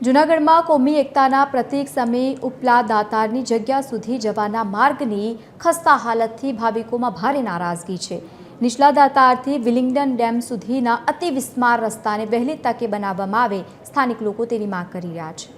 જૂનાગઢમાં કોમી એકતાના પ્રતીક સમયે ઉપલા દાતારની જગ્યા સુધી જવાના માર્ગની ખસ્તા હાલતથી ભાવિકોમાં ભારે નારાજગી છે. નીચલા દાતારથી વિલિંગડન ડેમ સુધીના અતિ વિસ્માર રસ્તાને વહેલી તકે બનાવવામાં આવે, સ્થાનિક લોકો તેની માંગ કરી રહ્યા છે.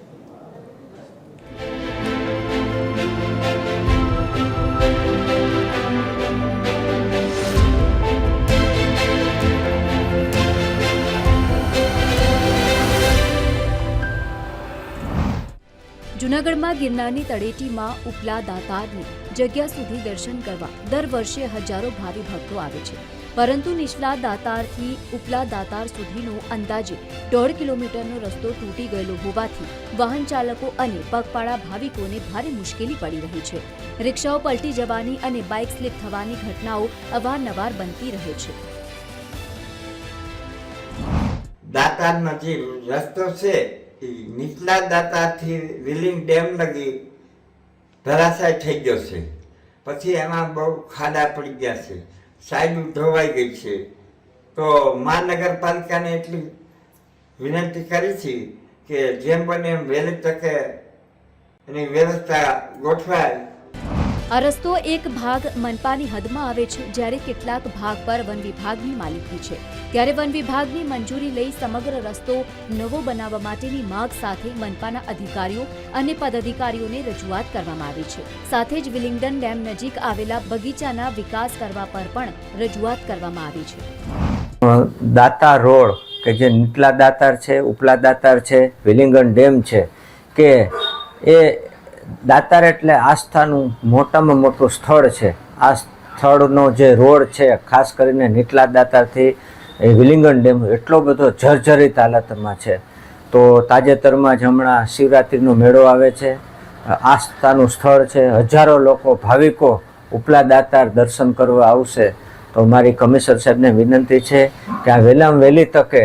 જૂનાગઢમાં ગિરનારની તળેટીમાં ઉપલા દાતારની જગ્યા સુધી દર્શન કરવા દર વર્ષે હજારો ભાવિ ભક્તો આવે છે. પરંતુ નીચલા દાતારથી ઉપલા દાતાર સુધીનો અંદાજે દોઢ કિલોમીટરનો રસ્તો તૂટી ગયેલો હોવાથી વાહન ચાલકો અને પગપાળા ભાવિકોને ભારે મુશ્કેલી પડી રહી છે. રિક્ષાઓ પલટી જવાની અને બાઇક સ્લીપ થવાની ઘટનાઓ અવારનવાર બનતી રહે છે. દાતાર જે રસ્તો છે નીચલા દાતાથી વિલિંગ ડેમ લગી ધરાશાય થઈ ગયો છે. પછી એમાં બહુ ખાડા પડી ગયા છે. સાઈડ ધોવાઈ ગઈ છે. તો મહાનગરપાલિકાને એટલી વિનંતી કરી છે કે જેમ બને એમ વહેલી તકે એની વ્યવસ્થા ગોઠવાય. આ રસ્તો એક ભાગ મનપાની હદમાં આવે છે, જ્યારે કેટલાક ભાગ પર વન વિભાગની માલિકી છે. ત્યારે વન વિભાગની મંજૂરી લઈ સમગ્ર રસ્તો નવો બનાવવા માટેની માંગ સાથે મનપાના અધિકારીઓ અને પદાધિકારીઓને રજૂઆત કરવામાં આવી છે. સાથે જ વિલિંગડન ડેમ નજીક આવેલા બગીચાના વિકાસ કરવા પર પણ રજૂઆત કરવામાં આવી છે. દાતા રોડ, કે જે નીચલા દાતાર છે, ઉપલા દાતાર છે વિલિંગન ડેમ છે, કે એ દાતાર એટલે આસ્થાનું મોટામાં મોટું સ્થળ છે. આ સ્થળનો જે રોડ છે, ખાસ કરીને નીટલા દાતારથી એ વિલિંગન ડેમ, એટલો બધો જર્જરિત હાલતમાં છે. તો તાજેતરમાં જ હમણાં શિવરાત્રિનો મેળો આવે છે. આસ્થાનું સ્થળ છે. હજારો લોકો, ભાવિકો ઉપલા દાતાર દર્શન કરવા આવશે. તો મારી કમિશનર સાહેબને વિનંતી છે કે આ વહેલામાં વહેલી તકે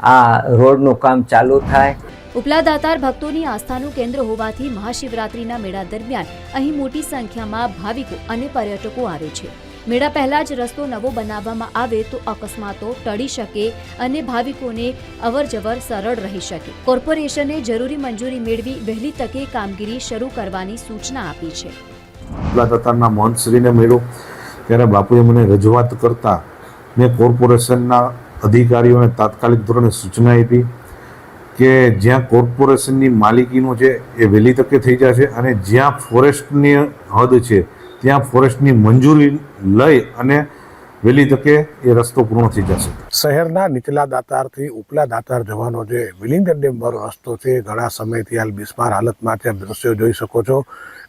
આ રોડનું કામ ચાલુ થાય. ઉપલા દાતાર ભક્તોની આસ્થાનું કેન્દ્ર હોવાથી મહાશિવરાત્રિના મેળા દરમિયાન અહીં મોટી સંખ્યામાં ભાવિકો અને પર્યટકો આવે છે. મેળા પહેલા જ રસ્તો નવો બનાવવામાં આવે તો અકસ્માતો ટળી શકે અને ભાવિકોને અવરજવર સરળ રહી શકે. કોર્પોરેશને જરૂરી મંજૂરી મેળવી વહેલી તકે કામગીરી શરૂ કરવાની સૂચના આપી છે. દાતારના મહંતશ્રીને મેળો ત્યારે બાપુએ મને રજૂઆત કરતા મેં કોર્પોરેશનના અધિકારીઓને તાત્કાલિક ધોરણે સૂચના આપી. કે જ્યાં કોર્પોરેશનની માલિકીનું છે એ વહેલી તકે થઈ જશે અને જ્યાં ફોરેસ્ટની હદ છે, ત્યાં ફોરેસ્ટની મંજૂરી લઈ અને વહેલી તકે એ રસ્તો પૂર્ણ થઈ જશે. શહેરના નીચલા દાતારથી ઉપલા દાતાર જવાનો જે વિલિંગડન ડેમ વાળો રસ્તો છે, ઘણા સમયથી હાલ બિસ્માર હાલતમાં છે. દ્રશ્યો જોઈ શકો છો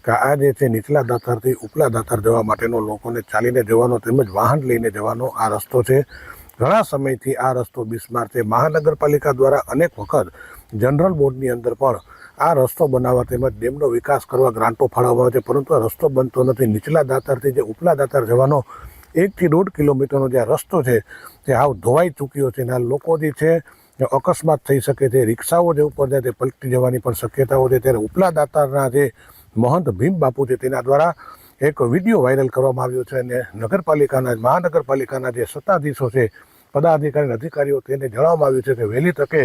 કે આ જે છે નીચલા દાતારથી ઉપલા દાતાર જવા માટેનો લોકોને ચાલીને જવાનો તેમજ વાહન લઈને જવાનો આ રસ્તો છે. ઘણા સમયથી આ રસ્તો બિસ્માર છે મહાનગરપાલિકા દ્વારા અનેક વખત જનરલ બોર્ડની અંદર પણ આ રસ્તો બનાવવા તેમજ ડેમનો વિકાસ કરવા ગ્રાન્ટો ફાળવવામાં આવે છે. પરંતુ આ રસ્તો બનતો નથી. નીચલા દાતારથી જે ઉપલા દાતાર જવાનો એકથી દોઢ કિલોમીટરનો જે રસ્તો છે, તે હાવ ધોવાઈ ચૂક્યો છે અને આ લોકો જે છે અકસ્માત થઈ શકે છે. રિક્ષાઓ જે ઉપર જાય તે પલટી જવાની પણ શક્યતાઓ છે. ત્યારે ઉપલા દાતારના જે મહંત ભીમ બાપુ છે, તેના દ્વારા એક વીડિયો વાયરલ કરવામાં આવ્યો છે અને નગરપાલિકાના, મહાનગરપાલિકાના જે સત્તાધીશો છે પદાધિકારી અધિકારીઓ તેને જણાવવામાં આવ્યું છે કે વહેલી તકે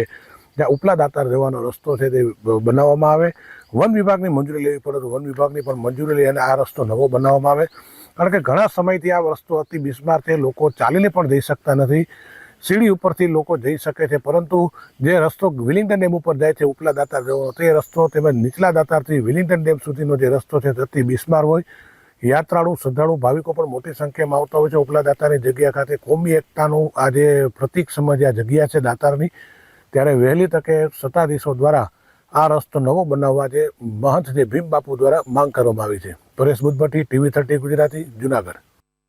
જ્યાં ઉપલા દાતાર જવાનો રસ્તો છે તે બનાવવામાં આવે. વન વિભાગની મંજૂરી લેવી પડે તો વન વિભાગની પણ મંજૂરી લઈ અને આ રસ્તો નવો બનાવવામાં આવે. કારણ કે ઘણા સમયથી આ રસ્તો અતિ બિસ્માર છે, લોકો ચાલીને પણ જઈ શકતા નથી. સીડી ઉપરથી લોકો જઈ શકે છે, પરંતુ જે રસ્તો વિલિંગટન ડેમ ઉપર જાય છે ઉપલા દાતાર જવાનો તે રસ્તો તેમજ નીચલા દાતારથી વિલિંગટન ડેમ સુધીનો જે રસ્તો છે તે અતિ બિસ્માર હોય. યાત્રાળુ, શ્રદ્ધાળુ ભાવિકો પણ મોટી સંખ્યામાં આવતા હોય છે. ઉપલા દાતારની જગ્યા ખાતે કોમી એકતાનું આ જે પ્રતિક સમજ આ જગ્યા છે દાતારની. ત્યારે વહેલી તકે સત્તાધીશો દ્વારા આ રસ્તો નવો બનાવવા જે મહંત જે ભીમ બાપુ દ્વારા માંગ કરવામાં આવી છે. Paresh Buddhbhatti, TV thirty Gujarati, Junagadh.